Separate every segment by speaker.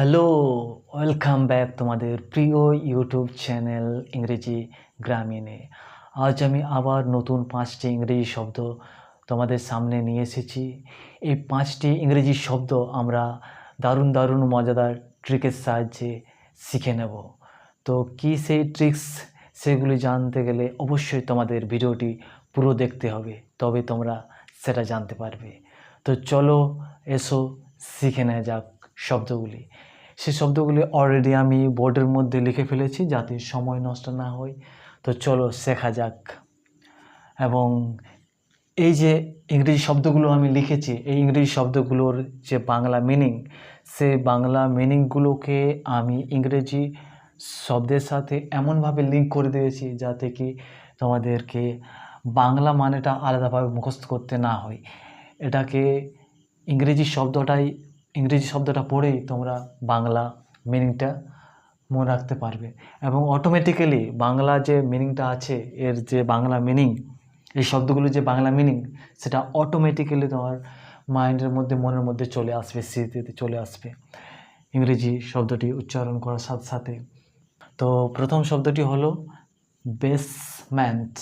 Speaker 1: Hello welcome back তোমাদের প্রিয় YouTube channel ইংরেজি গ্রামীণে আজ আমি আবার নতুন পাঁচটি ইংরেজি শব্দ তোমাদের সামনে নিয়ে এসেছি। এই পাঁচটি ইংরেজি শব্দ আমরা দারুণ দারুণ মজাদার ট্রিকের সাহায্যে শিখে নেব। তো কী সেই ট্রিক্স সেগুলি জানতে গেলে অবশ্যই তোমাদের ভিডিওটি পুরো দেখতে হবে, তবে তোমরা সেটা জানতে পারবে। তো চলো এসো, শিখে নেওয়া যাক শব্দগুলি। সেই শব্দগুলি অলরেডি আমি বোর্ডের মধ্যে লিখে ফেলেছি যাতে সময় নষ্ট না হয়। তো চলো শেখা যাক। এবং এই যে ইংরেজি শব্দগুলো আমি লিখেছি, এই ইংরেজি শব্দগুলোর যে বাংলা মিনিং সে বাংলা মিনিংগুলোকে আমি ইংরেজি শব্দের সাথে এমনভাবে লিঙ্ক করে দিয়েছি যাতে কি তোমাদেরকে বাংলা মানেটা আলাদাভাবে মুখস্থ করতে না হয়। এটাকে ইংরেজি শব্দটাই ইংরেজি শব্দটা পড়েই তোমরা বাংলা মিনিংটা মনে রাখতে পারবে। এবং অটোমেটিক্যালি বাংলা যে মিনিংটা আছে, এর যে বাংলা মিনিং এই শব্দগুলোর যে বাংলা মিনিং সেটা অটোমেটিক্যালি তোমার মাইন্ডের মধ্যে, মনের মধ্যে চলে আসবে, স্মৃতিতে চলে আসবে। ইংরেজি শব্দটি উচ্চারণ করার সাথে সাথে। তো প্রথম শব্দটি হলো বেসমেন্ট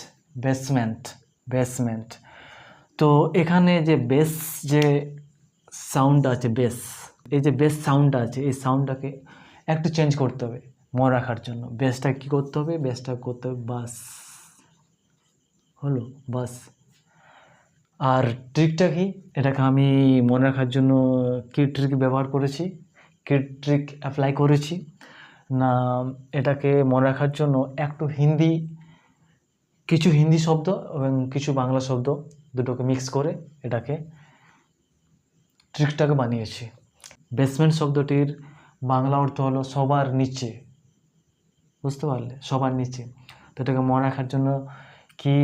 Speaker 1: বেসমেন্ট বেসমেন্ট তো এখানে যে বেস যে সাউন্ড আছে বেস এই যে বেস সাউন্ড আছে, এই সাউন্ডটাকে একটু চেঞ্জ করতে হবে মনে রাখার জন্য। বেসটা কী করতে হবে? বেসটা করতে হবে বাস হলো বাস আর ট্রিকটা কি? এটাকে আমি মনে রাখার জন্য কী ট্রিক ব্যবহার করেছি। কী ট্রিক অ্যাপ্লাই করেছি। না, এটাকে মনে রাখার জন্য একটু হিন্দি, কিছু হিন্দি শব্দ এবং কিছু বাংলা শব্দ দুটোকে মিক্স করে এটাকে ট্রিকটাকে বানিয়েছি। বেসমেন্ট শব্দটির বাংলা অর্থ হলো সবার নিচে। বুঝতে পারলে? সবার নিচে। তো এটাকে মনে রাখার জন্য কি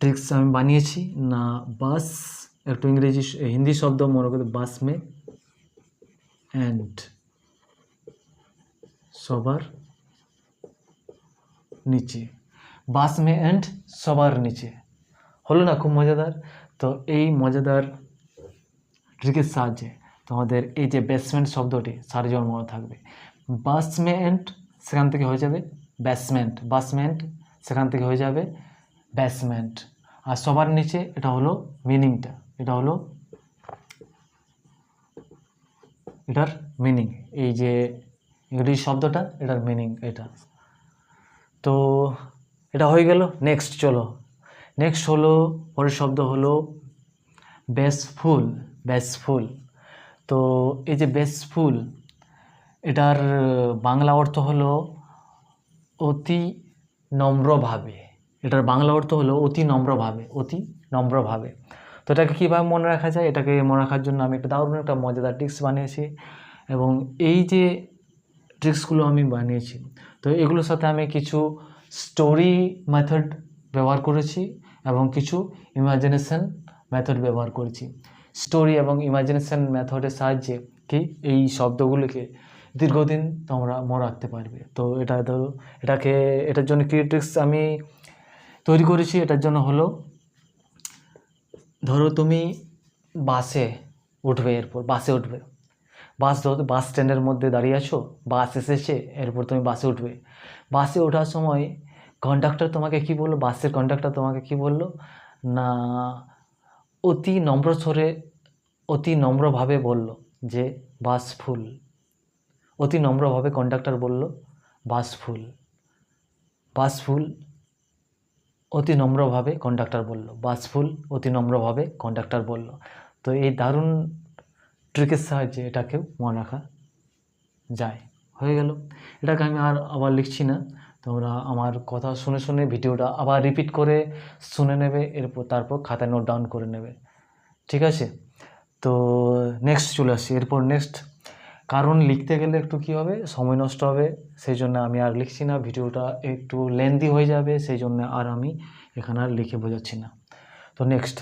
Speaker 1: ট্রিক্স আমি বানিয়েছি? না বাস একটু ইংরেজি হিন্দি শব্দ মনে করতে বাস মে। অ্যান্ড সবার নিচে। বাস মে অ্যান্ড সবার নিচে। হলো না খুব মজাদার? তো এই মজাদার ট্রিকের সাহায্যে তোমাদের এই যে বেসমেন্ট শব্দটি সারা জীবন মনে থাকবে। বাসমেন্ট সেখান থেকে হয়ে যাবে ব্যাসমেন্ট বাসমেন্ট সেখান থেকে হয়ে যাবে ব্যাসমেন্ট আর সবার নিচে এটা হলো মিনিংটা এটা হলো এটার মিনিং এই যে ইংরেজি শব্দটা, এটার মিনিং এটা। তো এটা হয়ে গেল নেক্সট চলো। নেক্সট হলো, পরের শব্দ হলো বেসফুল বেসফুল। তো এই যে বেসফুল, এটার বাংলা অর্থ হলো অতি নম্রভাবে। এটার বাংলা অর্থ হলো অতি নম্রভাবে অতি নম্রভাবে। তো এটাকে কীভাবে মনে রাখা যায়? এটাকে মনে রাখার জন্য আমি একটা দারুণ একটা মজাদার ট্রিক্স বানিয়েছি এবং এই যে ট্রিক্সগুলো আমি বানিয়েছি, তো এগুলোর সাথে আমি কিছু স্টোরি মেথড ব্যবহার করেছি এবং কিছু ইমাজিনেশন মেথড ব্যবহার করেছি। স্টোরি এবং ইমাজিনেশন মেথডের সাহায্যে কি এই শব্দগুলিকে দীর্ঘদিন তোমরা মনে রাখতে পারবে। তো এটা ধরো এটাকে, এটার জন্য কি ট্রিক্স আমি তৈরি করেছি? এটার জন্য হলো, ধরো তুমি বাসে উঠবে এরপর, বাসে উঠবে। বাস ধরো বাস স্ট্যান্ডের মধ্যে দাঁড়িয়ে আছো, বাস এসেছে, এরপর তুমি বাসে উঠবে। বাসে ওঠার সময় কন্ডাক্টর তোমাকে কি বলল? বাসের কন্ডাক্টর তোমাকে কি বলল? না অতি নম্র স্বরে, অতি নম্রভাবে বলল যে, বাস ফুল। অতি নম্রভাবে কন্ডাক্টর বলল, বাস ফুল। বাস ফুল। অতি নম্রভাবে কন্ডাক্টর বলল, বাস ফুল। অতি নম্রভাবে কন্ডাক্টর বলল। তো এই দারুণ ট্রিকের সাহায্যে এটাকেও মনে রাখা যায়। হয়ে গেল। এটাকে আমি আর আবার লিখছি না। তোমরা আমার কথা শুনে শুনে ভিডিওটা আবার রিপিট করে শুনে নেবে, এরপর তারপর খাতায় নোট ডাউন করে নেবে। ঠিক আছে? তো নেক্সট চলে আসছি এরপর নেক্সট কারণ লিখতে গেলে একটু কী হবে? সময় নষ্ট হবে, সেই জন্য আমি আর লিখছি না, ভিডিওটা একটু লেন্দি হয়ে যাবে, সেই জন্য আর আমি এখানে আর লিখে বোঝাচ্ছি না। তো নেক্সট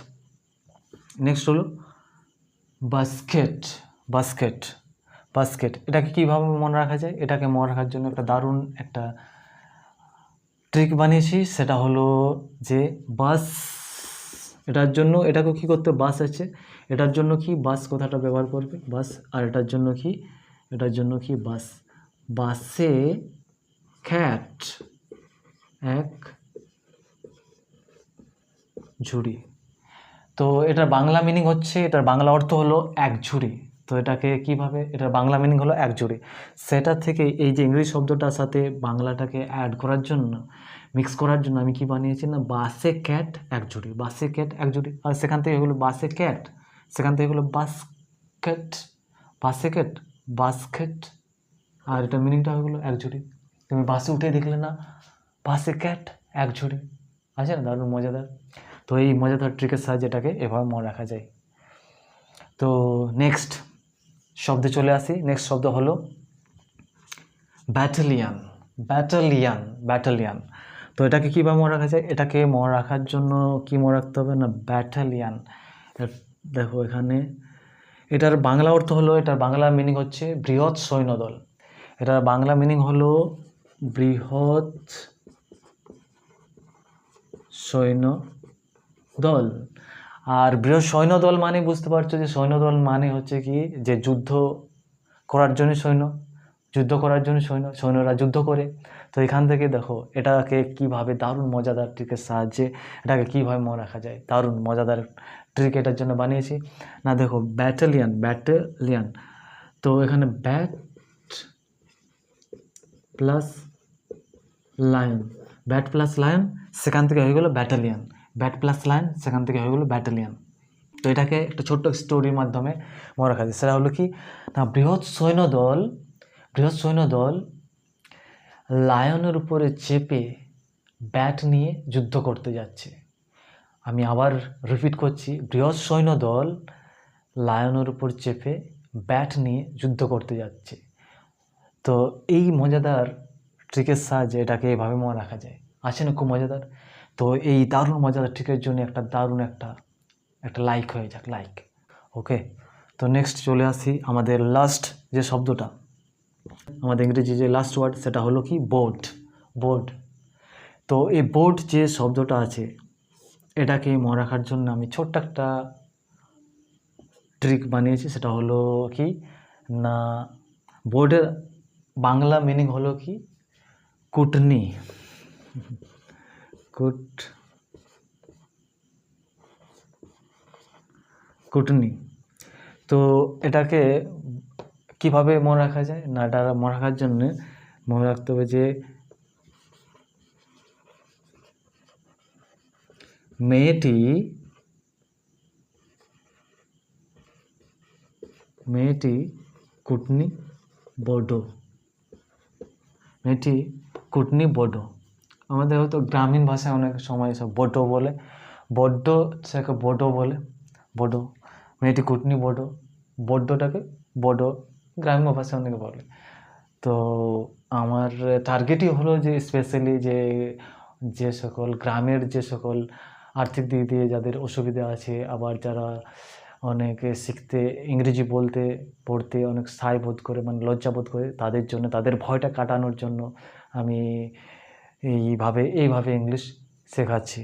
Speaker 1: নেক্সট হলো বাস্কেট বাস্কেট বাস্কেট এটাকে কীভাবে মনে রাখা যায়? এটাকে মনে রাখার জন্য একটা দারুণ একটা ট্রিক বানিয়েছি, সেটা হলো যে বাস এটার জন্য এটাকে কী করতে বাস আছে? এটার জন্য কি বাস কথাটা ব্যবহার করবে? বাস আর এটার জন্য কি? এটার জন্য কি বাস বাসে খ্যাট এক ঝুড়ি। তো এটার বাংলা মিনিং হচ্ছে, এটার বাংলা অর্থ হলো এক ঝুড়ি। তো এটাকে কীভাবে এটা বাংলা মিনিং হলো এক ঝুড়ি সেটা থেকে এই যে ইংরেজি শব্দটার সাথে বাংলাটাকে অ্যাড করার জন্য মিক্স করার জন্য আমি কি বানিয়েছি না, বাসে ক্যাট এক ঝুড়ি বাসে ক্যাট এক ঝুড়ি আর সেখান থেকে হলো বাসে ক্যাট, সেখান থেকে হলো বাস্কেট, বাসে ক্যাট, বাস্কেট। আর এটা মিনিংটা হয়ে গেলো এক ঝুড়ি তুমি বাসে উঠে দেখলে না, বাসে ক্যাট এক ঝুড়ি আছে না দারুণ মজাদার? তো এই মজাদার ট্রিকের সাহায্যে এটাকে এভাবে মনে রাখা যায়। তো নেক্সট শব্দে চলে আসি। নেক্সট শব্দ হলো ব্যাটালিয়ান ব্যাটালিয়ান ব্যাটালিয়ান তো এটাকে কীভাবে মনে রাখা যায়? এটাকে মনে রাখার জন্য কি মনে রাখতে হবে না? ব্যাটালিয়ান দেখো এখানে এটার বাংলা অর্থ হলো, এটার বাংলা মিনিং হচ্ছে বৃহৎ সৈন্যদল। এটার বাংলা মিনিং হলো বৃহৎ সৈন্য দল আর বৃহৎ সৈন্যদল মানে বুঝতে পারছ যে সৈন্যদল মানে হচ্ছে কি যে যুদ্ধ করার জন্য সৈন্য, যুদ্ধ করার জন্য সৈন্য, সৈন্যরা যুদ্ধ করে। তো এখান থেকে দেখো, এটাকে কীভাবে দারুণ মজাদার ট্রিকের সাহায্যে এটাকে কীভাবে মনে রাখা যায়। দারুণ মজাদার ট্রিক এটার জন্য বানিয়েছি। না, দেখো ব্যাটালিয়ান ব্যাটালিয়ান তো এখানে bat plus lion bat plus lion সেখান থেকে হয়ে গেলো ব্যাটালিয়ান ব্যাট প্লাস লায়ন সেখান থেকে হয়ে গেলো ব্যাটালিয়ান তো এটাকে একটা ছোট্ট স্টোরির মাধ্যমে মনে রাখা যায় সেটা হলো কি, না, বৃহৎ সৈন্যদল বৃহৎ সৈন্যদল লায়নের উপরে চেপে ব্যাট নিয়ে যুদ্ধ করতে যাচ্ছে। আমি আবার রিপিট করছি, বৃহৎ সৈন্যদল লায়নের উপর চেপে ব্যাট নিয়ে যুদ্ধ করতে যাচ্ছে। তো এই মজাদার ট্রিকের সাহায্যে এটাকে এভাবে মনে রাখা যায়। আছে না খুব মজাদার। তো এই দারুণ মজাদার ট্রিকের জন্য একটা দারুণ একটা একটা লাইক হয়ে যাক লাইক ওকে তো নেক্সট চলে আসি আমাদের লাস্ট যে শব্দটা। আমাদের ইংরেজি যে লাস্ট ওয়ার্ড সেটা হলো কি? বোর্ড বোর্ড তো এই বোর্ড যে শব্দটা আছে, এটাকে মনে রাখার জন্য আমি ছোট্ট একটা ট্রিক বানিয়েছি, সেটা হলো কি? না বোর্ডের বাংলা মিনিং হলো কি? কুটনি। কুট, কুটনি। তো এটাকে কীভাবে মনে রাখা যায়? না, এটা মনে রাখার জন্য মনে রাখতে হবে যে, মেয়েটি মেয়েটি কুটনি বডো। মেয়েটি কুটনি বডো। আমাদের হয়তো গ্রামীণ ভাষায় অনেক সময় সব বডো বলে। বড্ড সেটাকে বডো বলে। বডো মেয়েটি কুটনি বডো বড্ডটাকে বডো গ্রাম্য ভাষায় অনেকে বলে। তো আমার টার্গেটই হলো যে স্পেশালি যে যে সকল গ্রামের যে সকল আর্থিক দিক দিয়ে যাদের অসুবিধা আছে, আবার যারা অনেকে শিখতে ইংরেজি বলতে, পড়তে অনেক সায় বোধ করে মানে লজ্জা বোধ করে, তাদের জন্য, তাদের ভয়টা কাটানোর জন্য আমি এইভাবে এইভাবে ইংলিশ শেখাচ্ছি।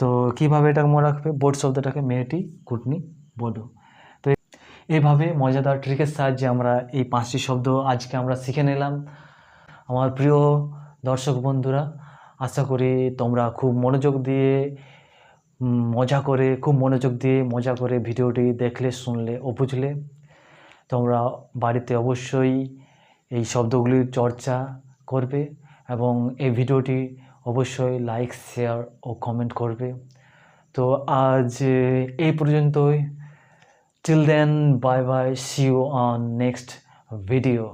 Speaker 1: তো কীভাবে এটা মনে রাখবে? বোর্ড শব্দটাকে মেয়েটি কুটনি বডো তো এইভাবে মজাদার ট্রিকের সাহায্যে আমরা এই পাঁচটি শব্দ আজকে আমরা শিখে নিলাম। আমার প্রিয় দর্শক বন্ধুরা, আশা করি তোমরা খুব মনোযোগ দিয়ে মজা করে, খুব মনোযোগ দিয়ে মজা করে ভিডিওটি দেখলে, শুনলে ও বুঝলে। তোমরা বাড়িতে অবশ্যই এই শব্দগুলির চর্চা করবে। এবং এই ভিডিওটি অবশ্যই লাইক শেয়ার ও কমেন্ট করবে। তো আজ এই পর্যন্তই। Till then bye bye see you on next video